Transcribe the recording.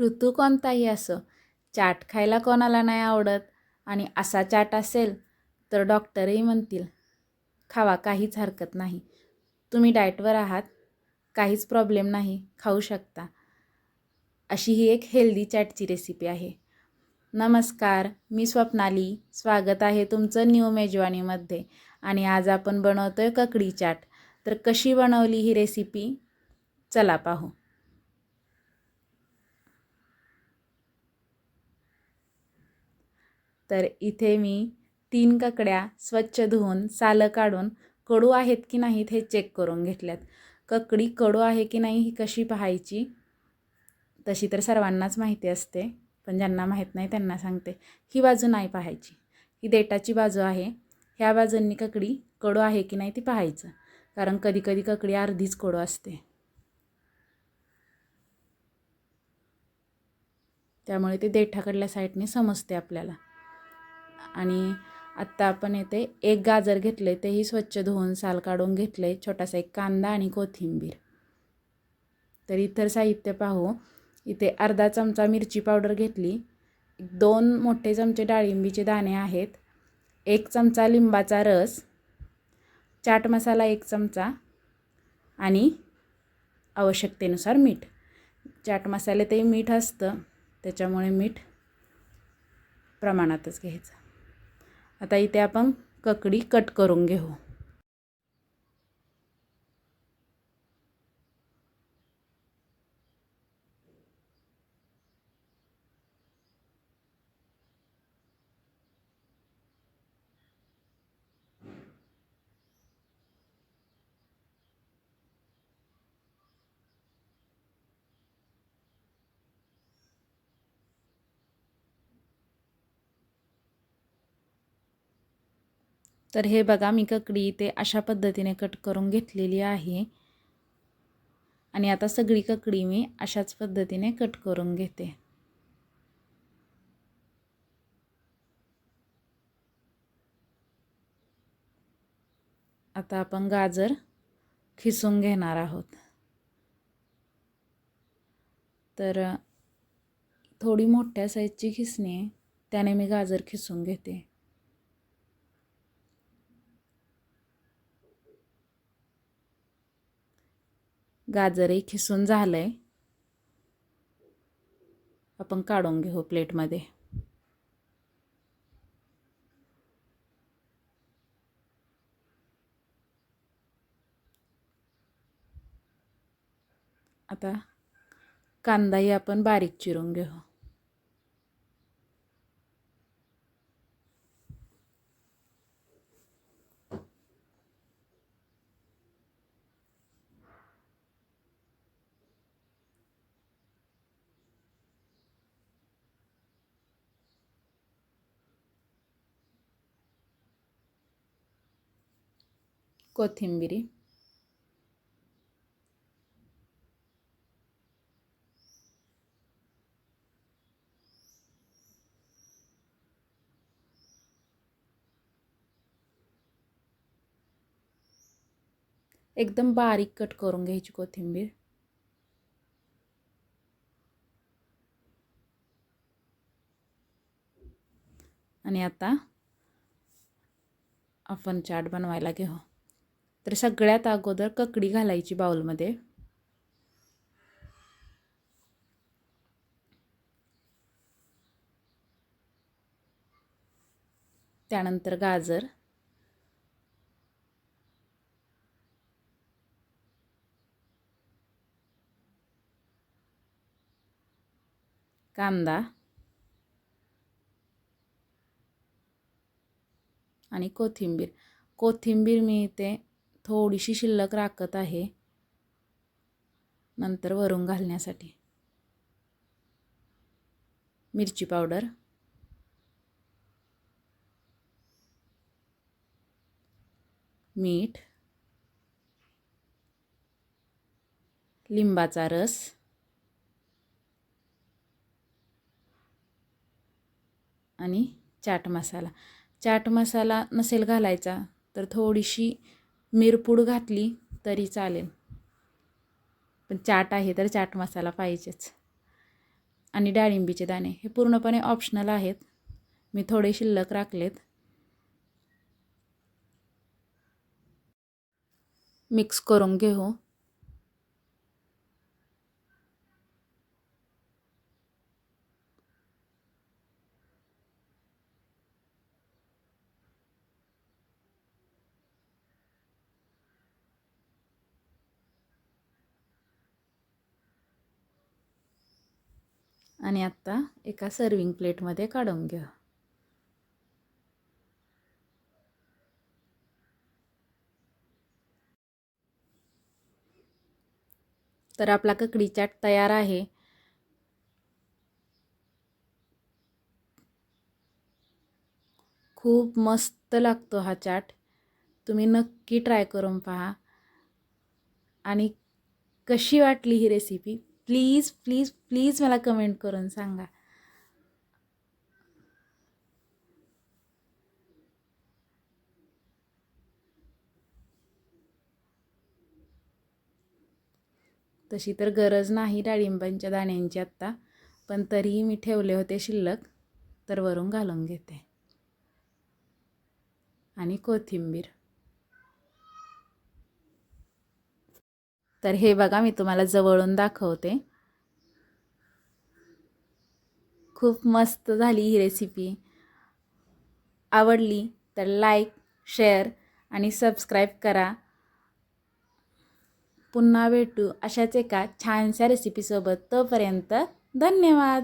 ऋतू कोणताही असो चाट खायला कोणाला नाही आवडत आणि असा चाट असेल तर डॉक्टरही म्हणतील खावा काहीच हरकत नाही. तुम्ही डाएटवर आहात काहीच प्रॉब्लेम नाही खाऊ शकता. अशी ही एक हेल्दी चॅटची रेसिपी आहे. नमस्कार मी स्वप्नाली. स्वागत आहे तुमचं न्यू मेजवानीमध्ये. आणि आज आपण बनवतो आहे ककडी चाट. तर कशी बनवली ही रेसिपी? चला पाहू. तर इथे मी तीन ककड्या स्वच्छ धुवून सालं काढून कडू आहेत की नाहीत हे चेक करून घेतल्यात. ककडी कडू आहे की नाही ही कशी पाहायची? तशी तर सर्वांनाच माहिती असते पण ज्यांना माहीत नाही त्यांना सांगते. ही बाजू नाही पाहायची. ही देटाची बाजू आहे. ह्या बाजूंनी ककडी कडू आहे की नाही ती पाहायचं. कारण कधीकधी ककडी अर्धीच कडू असते. त्यामुळे ते देठाकडल्या साईडने समजते आपल्याला. आणि आत्ता आपण येते एक गाजर घेतले तेही स्वच्छ धुवून साल काढून घेतले छोटासा एक कांदा आणि कोथिंबीर. तर इतर साहित्य पाहू. इथे अर्धा चमचा मिरची पावडर घेतली. दोन मोठे चमचे डाळिंबीचे दाणे आहेत. एक चमचा लिंबाचा रस. चाट मसाला एक चमचा. आणि आवश्यकतेनुसार मीठ. चाट मसाले मीठ असतं. त्याच्यामुळे मीठ प्रमाणातच घ्यायचं. आता इथे आपण ककडी कट करून घेऊ. तर हे बघा मी ककडी इथे अशा पद्धतीने कट करून घेतलेली आहे. आणि आता सगळी ककडी मी अशाच पद्धतीने कट करून घेते. आता आपण गाजर खिसून घेणार आहोत. तर थोडी मोठ्या साईजची खिसणी त्याने मी गाजर खिसून घेते. गाजरही खिसून झालं आहे आपण काढून घेऊ प्लेटमध्ये. आता कांदाही आपण बारीक चिरून घेऊ. कोथिंबिरी. एकदम बारीक कट करून घ्यायची कोथिंबीर. आता आपण चाट बनवायला घेऊ. तर सगळ्यात अगोदर ककडी घालायची बाउलमध्ये. त्यानंतर गाजर. कांदा. आणि कोथिंबीर. कोथिंबीर मी इथे थोडीशी शिल्लक राखत आहे. नंतर वरून घालण्यासाठी. मिरची पावडर. मीठ. लिंबाचा रस. आणि चाट मसाला. चाट मसाला नसेल घालायचा तर थोडीशी मिरपूड घातली तरी चालेल. पण चाट आहे तर चाट मसाला पाहिजेच. आणि डाळिंबीचे दाणे हे पूर्णपणे ऑप्शनल आहेत. मी थोडे शिल्लक राखलेत. मिक्स करून घेऊ. आणि आत्ता एका सर्विंग प्लेटमध्ये काढून घ्या. तर आपला ककडी चाट तयार आहे. खूप मस्त लागतो हा चाट. तुम्ही नक्की ट्राय करून पहा. आणि कशी वाटली ही रेसिपी प्लीज प्लीज प्लीज मला कमेंट करून सांगा. तशी तर गरज नाही डाळिंबांच्या दाण्यांची आत्ता पण तरीही मी ठेवले होते शिल्लक तर वरून घालून घेते. आणि कोथिंबीर. तर हे बघा मी तुम्हाला जवळून दाखवते. खूप मस्त झाली ही रेसिपी आवडली तर लाईक शेअर आणि सबस्क्राईब करा. पुन्हा भेटू अशाच एका छानशा रेसिपीसोबत तोपर्यंत धन्यवाद!